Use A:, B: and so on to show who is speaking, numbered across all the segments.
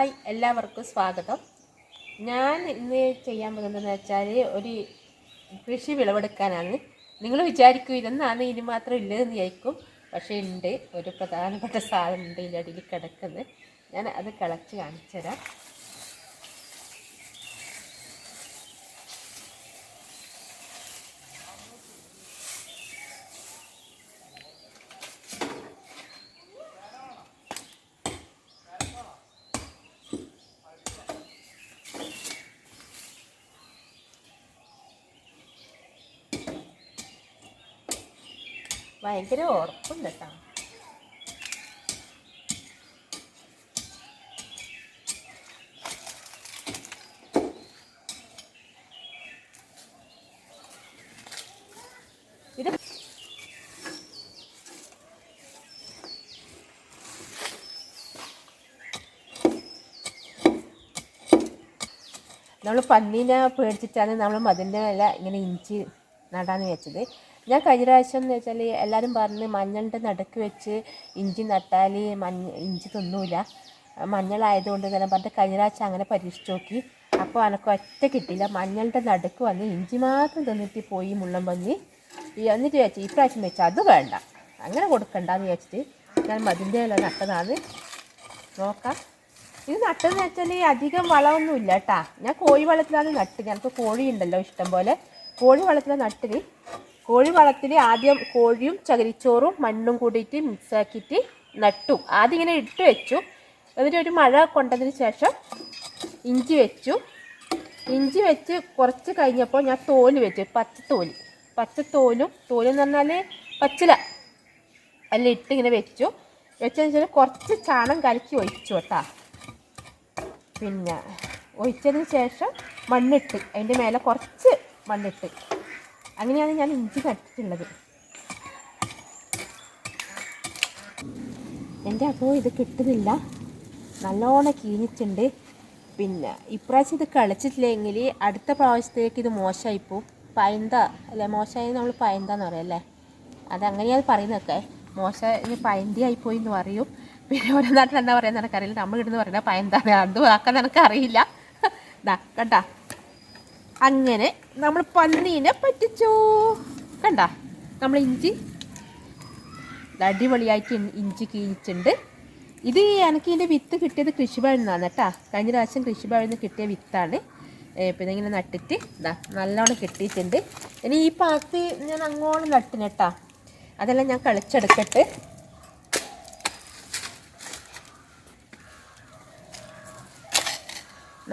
A: Hi എല്ലാവർക്കും സ്വാഗതം. ഞാൻ ഇന്ന് ചെയ്യാൻ പോകുന്നതെന്ന് വെച്ചാൽ ഒരു കൃഷി വിളവെടുക്കാനാണ്. നിങ്ങൾ വിചാരിക്കും ഇതെന്നാണ് ഇനി മാത്രം ഇല്ലതെന്ന് വിചാരിക്കും. പക്ഷേ ഉണ്ട് ഒരു പ്രധാനപ്പെട്ട സാധനം ഉണ്ട് ഇതിന്റെ അടിയിൽ കിടക്കുന്നത്. ഞാൻ അത് കളച്ച് കാണിച്ചു തരാം ഭയങ്കര ഉറപ്പുണ്ട് കേട്ടോ. ഇത് നമ്മൾ പന്നീനെ പേടിച്ചിട്ടാണ് നമ്മൾ മതിന്റെ വില ഇങ്ങനെ ഇഞ്ചി നടാന്ന് വെച്ചത് ഞാൻ കഴിഞ്ഞ പ്രാവശ്യം എന്ന് വെച്ചാൽ എല്ലാവരും പറഞ്ഞ് മഞ്ഞളിന്റെ നടുക്ക് വെച്ച് ഇഞ്ചി നട്ടാൽ മഞ്ഞ ഇഞ്ചി തിന്നൂല. മഞ്ഞളായതുകൊണ്ട് തന്നെ പറഞ്ഞിട്ട് കഴിഞ്ഞ പ്രാവശ്യം അങ്ങനെ പരീക്ഷിച്ച് നോക്കി. അപ്പോൾ എനക്ക് ഒറ്റ കിട്ടിയില്ല. മഞ്ഞളുടെ നടുക്ക് വന്ന് ഇഞ്ചി മാത്രം തിന്നിട്ട് പോയി മുള്ളം പന്നി എന്നിട്ട് വെച്ച് ഈ പ്രാവശ്യം വെച്ച് അത് വേണ്ട. അങ്ങനെ കൊടുക്കണ്ടെന്ന് വെച്ചിട്ട് ഞാൻ മതിന്റെ വില നട്ടതാണ് നോക്കാം. ഇത് നട്ടെന്ന് വെച്ചാൽ അധികം വളമൊന്നും ഇല്ല കേട്ടാ ഞാൻ കോഴി വളത്തിലാണ് നട്ട് ഞങ്ങൾക്ക് കോഴി ഉണ്ടല്ലോ ഇഷ്ടം പോലെ. കോഴി വളത്തിലാണ് നട്ടിന് കോഴി വളത്തിൽ ആദ്യം കോഴിയും ചകിരിച്ചോറും മണ്ണും കൂടിയിട്ട് മിക്സാക്കിയിട്ട് നട്ടു. ആദ്യം ഇങ്ങനെ ഇട്ട് വെച്ചു. എന്നിട്ട് ഒരു മഴ കൊണ്ടതിന് ശേഷം ഇഞ്ചി വെച്ചു. ഇഞ്ചി വെച്ച് കുറച്ച് കഴിഞ്ഞപ്പോൾ ഞാൻ തോൽ വെച്ചു. പച്ചത്തോൽ പച്ചത്തോലും തോലെന്ന് പറഞ്ഞാൽ പച്ചില. അല്ല ഇട്ട് ഇങ്ങനെ വെച്ചു. വെച്ചതിന് ശേഷം കുറച്ച് ചാണം കലക്കി ഒഴിച്ചു കേട്ടാ. പിന്നെ ഒഴിച്ചതിന് ശേഷം മണ്ണിട്ട് അതിന്റെ മേലെ കുറച്ച് മണ്ണിട്ട്. അങ്ങനെയാണ് ഞാൻ ഇഞ്ചി കട്ടിട്ടുള്ളത് എന്റെ അപ്പോൾ ഇത് കിട്ടുന്നില്ല. നല്ലോണം കീഞ്ഞിട്ടുണ്ട്. പിന്നെ ഇപ്രാവശ്യം ഇത് കളിച്ചിട്ടില്ലെങ്കിൽ അടുത്ത പ്രാവശ്യത്തേക്ക് ഇത് മോശമായിപ്പോവും. പയന്ത അല്ലേ? മോശമായി നമ്മൾ പയന്താന്ന് പറയാം അല്ലേ? അതങ്ങനെയാണ് പറയുന്നതൊക്കെ. മോശം ഇനി പയന്തി ആയിപ്പോയി എന്ന് പറയും. പിന്നെ ഓരോ നാട്ടിൽ എന്താ പറയുന്നത് എനിക്കറിയില്ല. നമ്മൾ ഇടുന്ന് പറയുന്നത് പയന്താണ് അത് ആക്കാൻ എനിക്കറിയില്ല. ദാ കണ്ട? അങ്ങനെ നമ്മൾ പന്നീനെ പറ്റിച്ചു. കണ്ട? നമ്മൾ ഇഞ്ചി അടിപൊളിയായിട്ട് ഇഞ്ചി കീഴിച്ചിട്ടുണ്ട്. ഇത് എനിക്ക് ഇതിന്റെ വിത്ത് കിട്ടിയത് കൃഷിഭവനിൽ നിന്നാണ് കേട്ടോ. കഴിഞ്ഞ പ്രാവശ്യം കൃഷിഭവനിൽ നിന്ന് കിട്ടിയ വിത്താണ്. പിന്നെ ഇങ്ങനെ നട്ടിട്ട് ഇതാ നല്ലോണം കിട്ടിയിട്ടുണ്ട്. ഇനി ഈ പാത്ത് ഞാൻ അങ്ങോളം നട്ടിന് കേട്ടോ. അതെല്ലാം ഞാൻ കളിച്ചെടുക്കട്ടെ.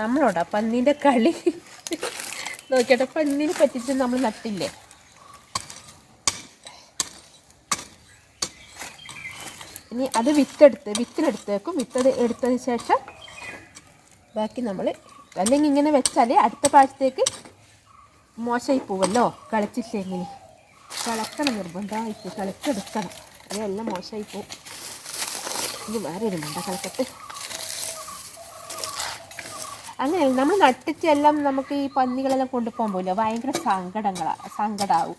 A: നമ്മളോടാ പന്നീന്റെ കളി. നോക്കിയിട്ട്. പെണ്ണിന് പറ്റിച്ച് നമ്മൾ നട്ടില്ലേ? ഇനി അത് വിത്തെടുത്ത് വിത്തിനെടുത്തേക്കും വിത്ത് എടുത്തതിന് ശേഷം ബാക്കി നമ്മൾ അല്ലെങ്കിൽ ഇങ്ങനെ വെച്ചാൽ അടുത്ത പ്രാവശ്യത്തേക്ക് മോശമായി പോവല്ലോ. കളിച്ചില്ലെങ്കിൽ കളക്കണം നിർബന്ധമായിട്ട്. കളിച്ചെടുക്കണം. അതെല്ലാം മോശമായി പോവും. ഇത് വേറെ ഒരു മണ്ട കളിക്കട്ട് അങ്ങനെയല്ല നമ്മൾ നട്ടിട്ടെല്ലാം നമുക്ക് ഈ പന്നികളെല്ലാം കൊണ്ടുപോകാൻ പോകില്ല ഭയങ്കര സങ്കടങ്ങളാണ് സങ്കടമാവും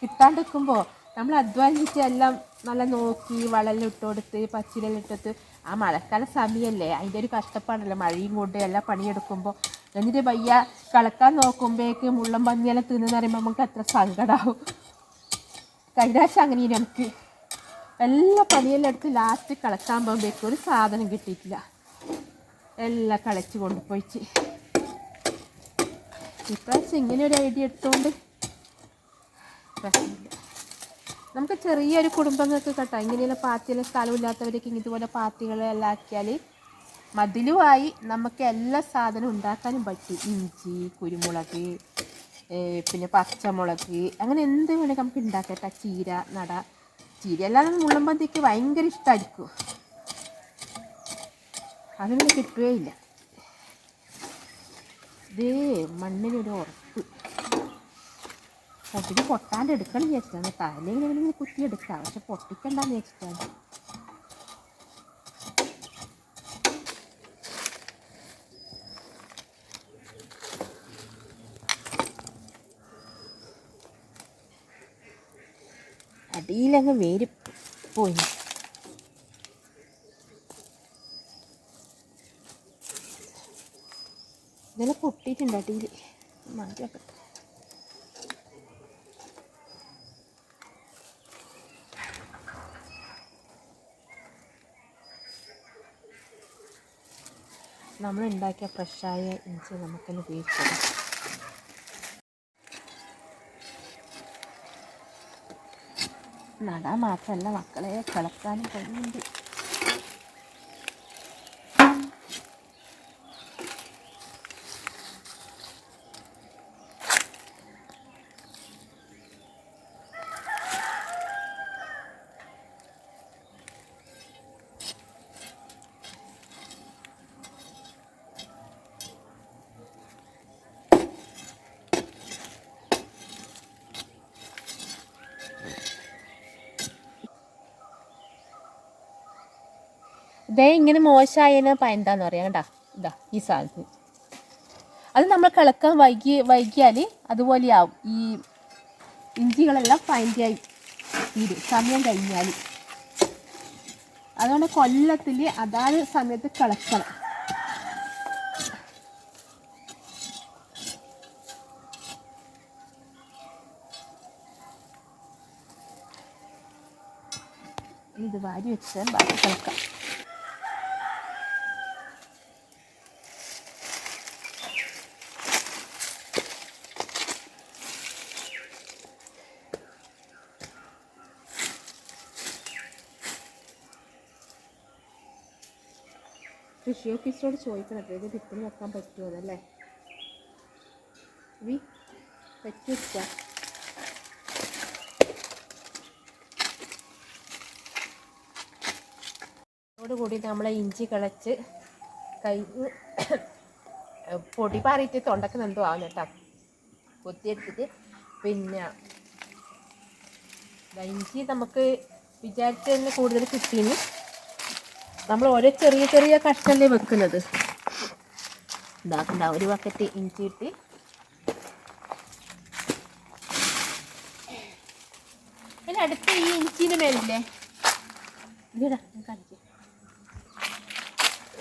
A: കിട്ടാണ്ടിരിക്കുമ്പോൾ നമ്മൾ അധ്വാനിച്ചിട്ട് എല്ലാം നല്ല നോക്കി വളമെല്ലാം ഇട്ട് കൊടുത്ത് പച്ചിലെല്ലാം ഇട്ടെടുത്ത് ആ മഴക്കാല സമയമല്ലേ അതിന്റെ ഒരു കഷ്ടപ്പാടല്ലേ മഴയും കൊണ്ട് എല്ലാം പണിയെടുക്കുമ്പോൾ എന്നിട്ട് വയ്യ കളക്കാൻ നോക്കുമ്പോഴേക്ക് മുള്ളം പന്നിയെല്ലാം തിന്നു പറയുമ്പോൾ നമുക്ക് അത്ര സങ്കടമാവും കൈരാശം അങ്ങനെ നമുക്ക് എല്ലാ പണിയെല്ലാം എടുത്ത് ലാസ്റ്റ് കളക്കാൻ പോകുമ്പോഴേക്കും ഒരു സാധനം കിട്ടിയിട്ടില്ല. എല്ലാം കളച്ച് കൊണ്ടുപോയിച്ച്. ഇപ്രാവശ്യം ഇങ്ങനെ ഒരു ഐഡിയ എടുത്തോണ്ട് പ്രശ്നമില്ല. നമുക്ക് ചെറിയൊരു കുടുംബങ്ങൾക്ക് കേട്ടോ ഇങ്ങനെയുള്ള പാത്തിയിലെ സ്ഥലമില്ലാത്തവരൊക്കെ ഇതുപോലെ പാത്തികളെല്ലാം ആക്കിയാൽ മതിലുമായി നമുക്ക് എല്ലാ സാധനവും ഉണ്ടാക്കാനും പറ്റും. ഇഞ്ചി കുരുമുളക് പിന്നെ പച്ചമുളക് അങ്ങനെ എന്ത് വേണമെങ്കിൽ നമുക്ക് ഉണ്ടാക്കാം. കേട്ടോ ചീര നട ചീര എല്ലാം മുള്ളമ്പന്തിക്ക് ഭയങ്കര ഇഷ്ടമായിരിക്കും അതൊന്നും കിട്ടുകയില്ല. ഇതേ മണ്ണിനൊരു ഉറപ്പ്. പൊട്ടിക്ക് പൊട്ടാണ്ട് എടുക്കണം വിചാരിച്ചാണ് തലയിൽ കുത്തിയെടുക്കാം പക്ഷെ പൊട്ടിക്കണ്ടെന്ന് ചേച്ചിട്ടാണ് അടിയിലങ്ങ് വേര് പോയി. ഇതെല്ലാം പൊട്ടിയിട്ടുണ്ട് അടിയിൽ മാറ്റി വെക്കട്ടെ നമ്മൾ ഉണ്ടാക്കിയ ഫ്രഷായ ഇഞ്ചി നമുക്കൊന്ന് ഉപയോഗിക്കാം നടാൻ മാത്രമല്ല മക്കളെ കിളക്കാനും കഴിയുന്നുണ്ട്. ഇതേ ഇങ്ങനെ മോശമായതിന് എന്താന്ന് പറയാം കേട്ടാ ഇതാ ഈ സാധനത്തിന്. അത് നമ്മൾ കിളക്കാൻ വൈകി വൈകിയാൽ അതുപോലെയാവും ഈ ഇഞ്ചികളെല്ലാം ഫൈൻഡായി തീരും. സമയം കഴിഞ്ഞാൽ അതുകൊണ്ട് കൊല്ലത്തിൽ അതാത് സമയത്ത് കിളക്കണം. ഇത് വാരി വെച്ച് ബാക്കി കിളക്കാം. കൃഷി ഓഫീസറോട് ചോദിക്കണം. ഇത് വിത്തിന് വെക്കാൻ പറ്റുമോ എന്നല്ലേ വി പറ്റുക കൂടി നമ്മൾ ഇഞ്ചി കിളച്ച് കൈ പൊടി പാറിയിട്ട് തൊണ്ടക്ക് എന്തോ ആവുന്ന കേട്ടോ. കൊത്തിയെടുത്തിട്ട് പിന്നെ ഇഞ്ചി നമുക്ക് വിചാരിച്ചതിന് കൂടുതൽ കിട്ടീന്. നമ്മൾ ഓരോ ചെറിയ ചെറിയ കഷ്ണല്ലേ വെക്കുന്നത്. ഇതാക്കണ്ട ഒരു ബക്കറ്റ് ഇഞ്ചി ഇട്ട്. പിന്നെ അടുത്ത ഈ ഇഞ്ചിന് മേലില്ലേ?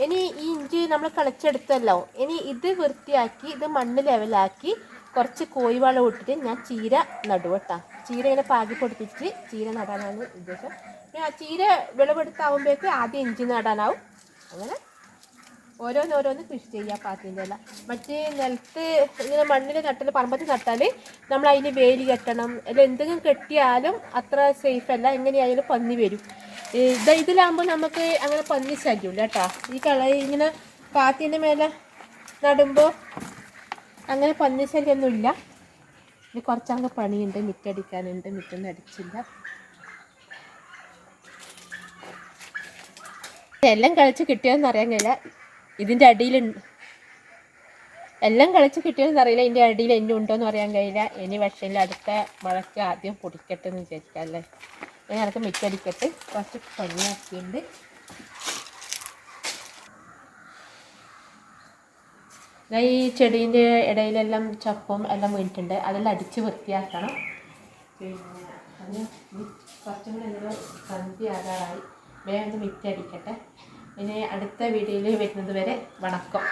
A: ഇനി ഈ ഇഞ്ചി നമ്മൾ കളിച്ചെടുത്തല്ലോ. ഇനി ഇത് വൃത്തിയാക്കി ഇത് മണ്ണ് ലെവലാക്കി കുറച്ച് കോഴിവളം ഇട്ടിട്ട് ഞാൻ ചീര നടുവട്ടാ. ചീര ഇങ്ങനെ പാകി പൊടിപ്പിച്ച് ചീര നടാനാണ് ഉദ്ദേശം. പിന്നെ ആ ചീര വിളവെടുത്താവുമ്പോഴേക്ക് ആദ്യം ഇഞ്ചി നടാനാവും. അങ്ങനെ ഓരോന്നോരോന്ന് കൃഷി ചെയ്യുക പാത്തിന്റെ ഇല. മറ്റേ നിലത്ത് ഇങ്ങനെ മണ്ണിൽ നട്ടാൽ പറമ്പത്ത് നട്ടാൽ നമ്മൾ അതിന് വേലി കെട്ടണം. അല്ല എന്തെങ്കിലും കെട്ടിയാലും അത്ര സേഫ് അല്ല. എങ്ങനെയായാലും പന്നി വരും. ഇത് ഇതിലാകുമ്പോൾ നമുക്ക് അങ്ങനെ പന്നി ശല്യമില്ല കേട്ടോ. ഈ കള ഇങ്ങനെ പാത്തിന്റെ മേലെ നടുമ്പോൾ അങ്ങനെ പന്നി ശല്യമൊന്നുമില്ല ഇനി കുറച്ചങ്ങ് പണിയുണ്ട്. മിറ്റടിക്കാനുണ്ട്. മിറ്റൊന്നും അടിച്ചില്ല. എല്ലാം കളിച്ച് കിട്ടിയോന്ന് അറിയാൻ കഴിയില്ല. ഇതിന്റെ അടിയിൽ എല്ലാം കളിച്ച് കിട്ടിയോന്ന് അറിയില്ല. ഇതിന്റെ അടിയിൽ എന്നെ ഉണ്ടോയെന്ന് അറിയാൻ കഴിയില്ല. ഇനി പക്ഷേ അടുത്ത മഴയ്ക്ക് ആദ്യം പൊടിക്കട്ടെ എന്ന് വിചാരിക്കാം അല്ലേ? ഞാൻ എനിക്ക് മിറ്റടിക്കട്ടെ കുറച്ച് പണിയാക്കിയുണ്ട് ഞാൻ ഈ ചെടീന്റെ ഇടയിലെല്ലാം ചപ്പും എല്ലാം വീണിട്ടുണ്ട്. അതെല്ലാം അടിച്ച് വൃത്തിയാക്കണം. പിന്നെ അത് മി- കുറച്ചും കൂടെ സന്ധ്യ ആകാറായി. വേഗം വിറ്റടിക്കട്ടെ ഇനി അടുത്ത വീഡിയോയിൽ വരുന്നത് വരെ വണക്കം.